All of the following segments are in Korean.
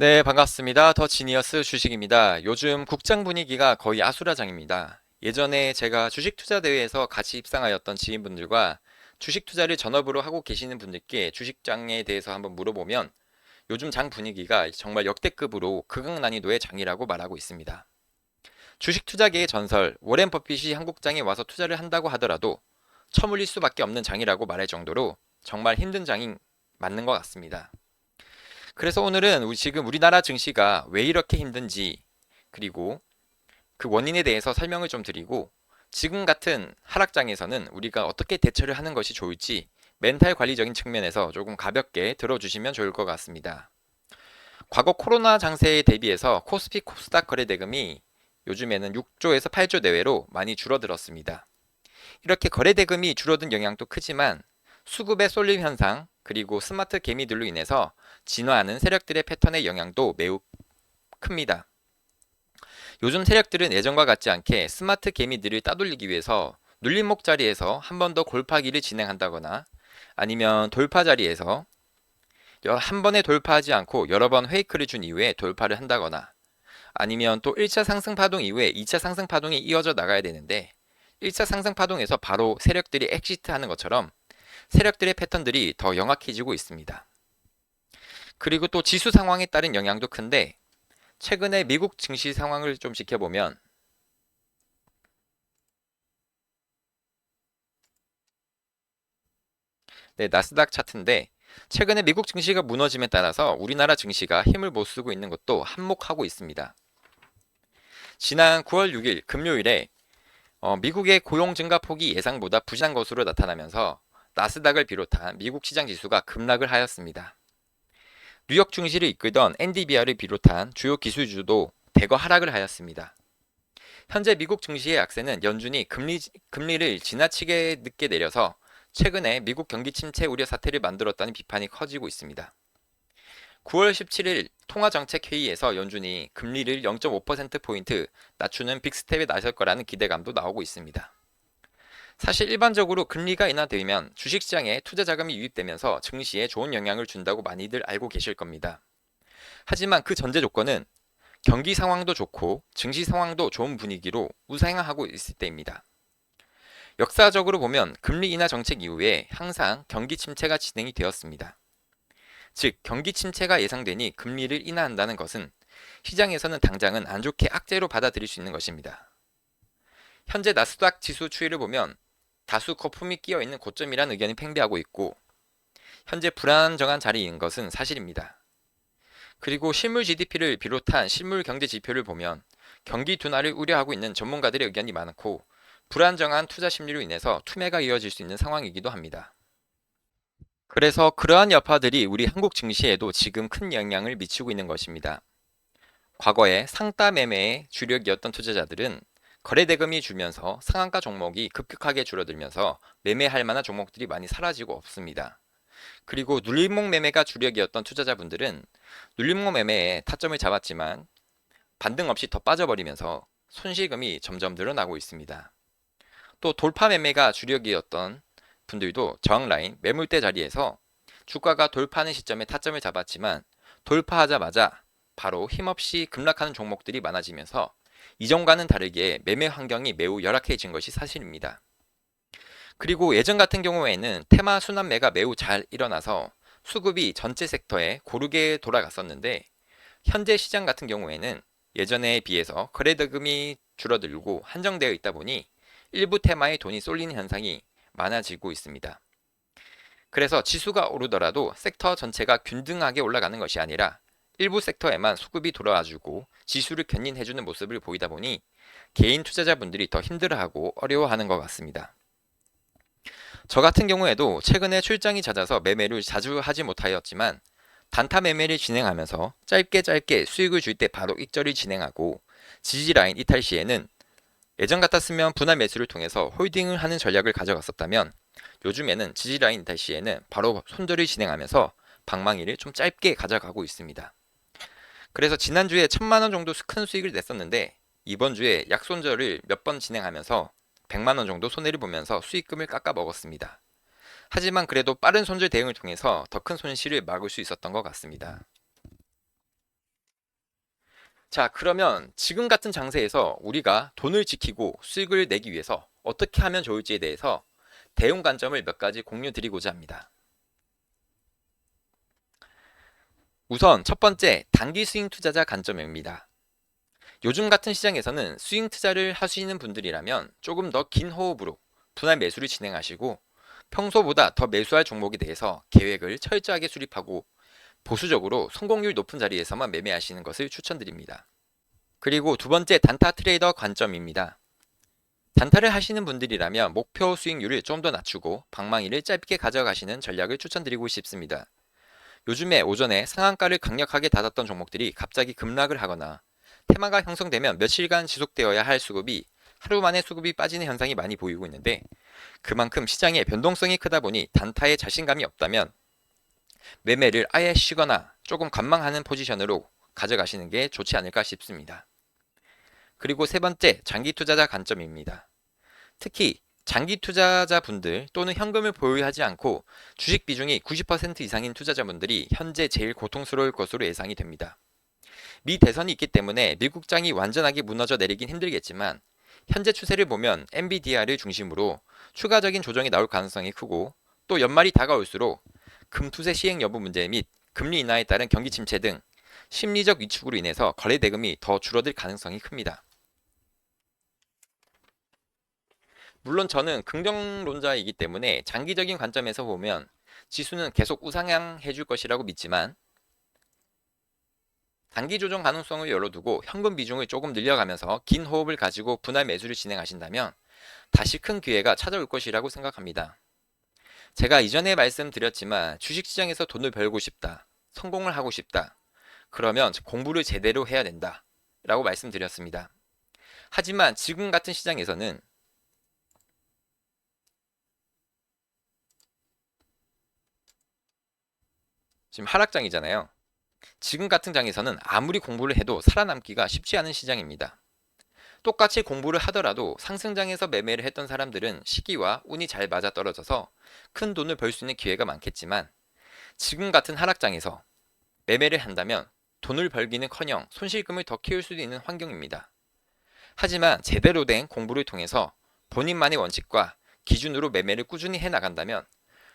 네, 반갑습니다. 더 지니어스 주식입니다. 요즘 국장 분위기가 거의 아수라장입니다. 예전에 제가 주식 투자 대회에서 같이 입상하였던 지인분들과 주식 투자를 전업으로 하고 계시는 분들께 주식장에 대해서 한번 물어보면 요즘 장 분위기가 정말 역대급으로 극강 난이도의 장이라고 말하고 있습니다. 주식 투자계의 전설 워렌 버핏이 한국장에 와서 투자를 한다고 하더라도 처물릴 수밖에 없는 장이라고 말할 정도로 정말 힘든 장이 맞는 것 같습니다. 그래서 오늘은 지금 우리나라 증시가 왜 이렇게 힘든지 그리고 그 원인에 대해서 설명을 좀 드리고 지금 같은 하락장에서는 우리가 어떻게 대처를 하는 것이 좋을지 멘탈 관리적인 측면에서 조금 가볍게 들어주시면 좋을 것 같습니다. 과거 코로나 장세에 대비해서 코스피 코스닥 거래 대금이 요즘에는 6조에서 8조 내외로 많이 줄어들었습니다. 이렇게 거래 대금이 줄어든 영향도 크지만 수급의 쏠림 현상 그리고 스마트 개미들로 인해서 진화하는 세력들의 패턴의 영향도 매우 큽니다. 요즘 세력들은 예전과 같지 않게 스마트 개미들을 따돌리기 위해서 눌림목 자리에서 한 번 더 골파기를 진행한다거나 아니면 돌파 자리에서 한 번에 돌파하지 않고 여러 번 페이크를 준 이후에 돌파를 한다거나 아니면 또 1차 상승 파동 이후에 2차 상승 파동이 이어져 나가야 되는데 1차 상승 파동에서 바로 세력들이 엑시트 하는 것처럼 세력들의 패턴들이 더 영악해지고 있습니다. 그리고 또 지수 상황에 따른 영향도 큰데 최근에 미국 증시 상황을 좀 지켜보면 네, 나스닥 차트인데 최근에 미국 증시가 무너짐에 따라서 우리나라 증시가 힘을 못 쓰고 있는 것도 한몫하고 있습니다. 지난 9월 6일 금요일에 어, 미국의 고용 증가 폭이 예상보다 부진한 것으로 나타나면서 나스닥을 비롯한 미국 시장 지수가 급락을 하였습니다. 뉴욕 증시를 이끌던 NDBR을 비롯한 주요 기술주도 대거 하락을 하였습니다. 현재 미국 증시의 약세는 연준이 금리, 금리를 지나치게 늦게 내려서 최근에 미국 경기 침체 우려 사태를 만들었다는 비판이 커지고 있습니다. 9월 17일 통화정책회의에서 연준이 금리를 0.5%포인트 낮추는 빅스텝에 나설 거라는 기대감도 나오고 있습니다. 사실 일반적으로 금리가 인하되면 주식시장에 투자 자금이 유입되면서 증시에 좋은 영향을 준다고 많이들 알고 계실 겁니다. 하지만 그 전제 조건은 경기 상황도 좋고 증시 상황도 좋은 분위기로 우상향하고 있을 때입니다. 역사적으로 보면 금리 인하 정책 이후에 항상 경기 침체가 진행이 되었습니다. 즉, 경기 침체가 예상되니 금리를 인하한다는 것은 시장에서는 당장은 안 좋게 악재로 받아들일 수 있는 것입니다. 현재 나스닥 지수 추이를 보면 다수 거품이 끼어 있는 고점이라는 의견이 팽배하고 있고 현재 불안정한 자리인 것은 사실입니다. 그리고 실물 GDP를 비롯한 실물 경제 지표를 보면 경기 둔화를 우려하고 있는 전문가들의 의견이 많고 불안정한 투자 심리로 인해서 투매가 이어질 수 있는 상황이기도 합니다. 그래서 그러한 여파들이 우리 한국 증시에도 지금 큰 영향을 미치고 있는 것입니다. 과거에 상따 매매의 주력이었던 투자자들은 거래 대금이 줄면서 상한가 종목이 급격하게 줄어들면서 매매할 만한 종목들이 많이 사라지고 없습니다. 그리고 눌림목 매매가 주력이었던 투자자분들은 눌림목 매매에 타점을 잡았지만 반등 없이 더 빠져버리면서 손실금이 점점 늘어나고 있습니다. 또 돌파 매매가 주력이었던 분들도 저항 라인 매물대 자리에서 주가가 돌파하는 시점에 타점을 잡았지만 돌파하자마자 바로 힘없이 급락하는 종목들이 많아지면서 이전과는 다르게 매매 환경이 매우 열악해진 것이 사실입니다. 그리고 예전 같은 경우에는 테마 순환매가 매우 잘 일어나서 수급이 전체 섹터에 고르게 돌아갔었는데 현재 시장 같은 경우에는 예전에 비해서 거래대금이 줄어들고 한정되어 있다 보니 일부 테마에 돈이 쏠리는 현상이 많아지고 있습니다. 그래서 지수가 오르더라도 섹터 전체가 균등하게 올라가는 것이 아니라 일부 섹터에만 수급이 돌아와주고 지수를 견인해주는 모습을 보이다 보니 개인 투자자분들이 더 힘들어하고 어려워하는 것 같습니다. 저 같은 경우에도 최근에 출장이 잦아서 매매를 자주 하지 못하였지만 단타 매매를 진행하면서 짧게 짧게 수익을 줄 때 바로 익절을 진행하고 지지 라인 이탈 시에는 예전 같았으면 분할 매수를 통해서 홀딩을 하는 전략을 가져갔었다면 요즘에는 지지 라인 이탈 시에는 바로 손절을 진행하면서 방망이를 좀 짧게 가져가고 있습니다. 그래서 지난주에 천만 원 정도 큰 수익을 냈었는데 이번 주에 약손절을 몇 번 진행하면서 100만 원 정도 손해를 보면서 수익금을 깎아 먹었습니다. 하지만 그래도 빠른 손절 대응을 통해서 더 큰 손실을 막을 수 있었던 것 같습니다. 자, 그러면 지금 같은 장세에서 우리가 돈을 지키고 수익을 내기 위해서 어떻게 하면 좋을지에 대해서 대응 관점을 몇 가지 공유 드리고자 합니다. 우선 첫 번째, 단기 스윙 투자자 관점입니다. 요즘 같은 시장에서는 스윙 투자를 하시는 분들이라면 조금 더 긴 호흡으로 분할 매수를 진행하시고 평소보다 더 매수할 종목에 대해서 계획을 철저하게 수립하고 보수적으로 성공률 높은 자리에서만 매매하시는 것을 추천드립니다. 그리고 두 번째 단타 트레이더 관점입니다. 단타를 하시는 분들이라면 목표 수익률을 좀 더 낮추고 방망이를 짧게 가져가시는 전략을 추천드리고 싶습니다. 요즘에 오전에 상한가를 강력하게 닫았던 종목들이 갑자기 급락을 하거나 테마가 형성되면 며칠간 지속되어야 할 수급이 하루 만에 수급이 빠지는 현상이 많이 보이고 있는데 그만큼 시장의 변동성이 크다 보니 단타에 자신감이 없다면 매매를 아예 쉬거나 조금 관망하는 포지션으로 가져가시는 게 좋지 않을까 싶습니다. 그리고 세 번째, 장기 투자자 관점입니다. 특히 장기 투자자분들 또는 현금을 보유하지 않고 주식 비중이 90% 이상인 투자자분들이 현재 제일 고통스러울 것으로 예상이 됩니다. 미 대선이 있기 때문에 미국장이 완전하게 무너져 내리긴 힘들겠지만 현재 추세를 보면 NVDR을 중심으로 추가적인 조정이 나올 가능성이 크고 또 연말이 다가올수록 금투세 시행 여부 문제 및 금리 인하에 따른 경기 침체 등 심리적 위축으로 인해서 거래 대금이 더 줄어들 가능성이 큽니다. 물론 저는 긍정론자이기 때문에 장기적인 관점에서 보면 지수는 계속 우상향해 줄 것이라고 믿지만 단기 조정 가능성을 열어두고 현금 비중을 조금 늘려가면서 긴 호흡을 가지고 분할 매수를 진행하신다면 다시 큰 기회가 찾아올 것이라고 생각합니다. 제가 이전에 말씀드렸지만 주식시장에서 돈을 벌고 싶다, 성공을 하고 싶다, 그러면 공부를 제대로 해야 된다. 라고 말씀드렸습니다. 하지만 지금 같은 시장에서는 지금 하락장이잖아요. 지금 같은 장에서는 아무리 공부를 해도 살아남기가 쉽지 않은 시장입니다. 똑같이 공부를 하더라도 상승장에서 매매를 했던 사람들은 시기와 운이 잘 맞아 떨어져서 큰 돈을 벌 수 있는 기회가 많겠지만 지금 같은 하락장에서 매매를 한다면 돈을 벌기는 커녕 손실금을 더 키울 수도 있는 환경입니다. 하지만 제대로 된 공부를 통해서 본인만의 원칙과 기준으로 매매를 꾸준히 해 나간다면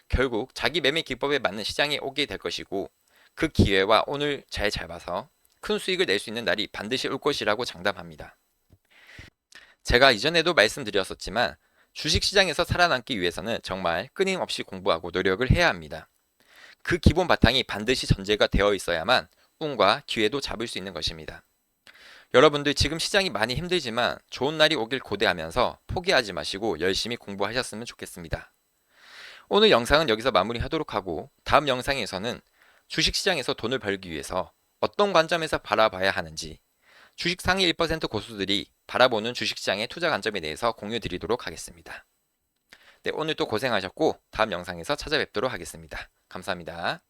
결국 자기 매매 기법에 맞는 시장에 오게 될 것이고 그 기회와 오늘 잘 잡아서 큰 수익을 낼 수 있는 날이 반드시 올 것이라고 장담합니다. 제가 이전에도 말씀드렸었지만 주식시장에서 살아남기 위해서는 정말 끊임없이 공부하고 노력을 해야 합니다. 그 기본 바탕이 반드시 전제가 되어 있어야만 운과 기회도 잡을 수 있는 것입니다. 여러분들 지금 시장이 많이 힘들지만 좋은 날이 오길 고대하면서 포기하지 마시고 열심히 공부하셨으면 좋겠습니다. 오늘 영상은 여기서 마무리하도록 하고 다음 영상에서는 주식시장에서 돈을 벌기 위해서 어떤 관점에서 바라봐야 하는지 주식 상위 1% 고수들이 바라보는 주식시장의 투자 관점에 대해서 공유 드리도록 하겠습니다. 네, 오늘 또 고생하셨고 다음 영상에서 찾아뵙도록 하겠습니다. 감사합니다.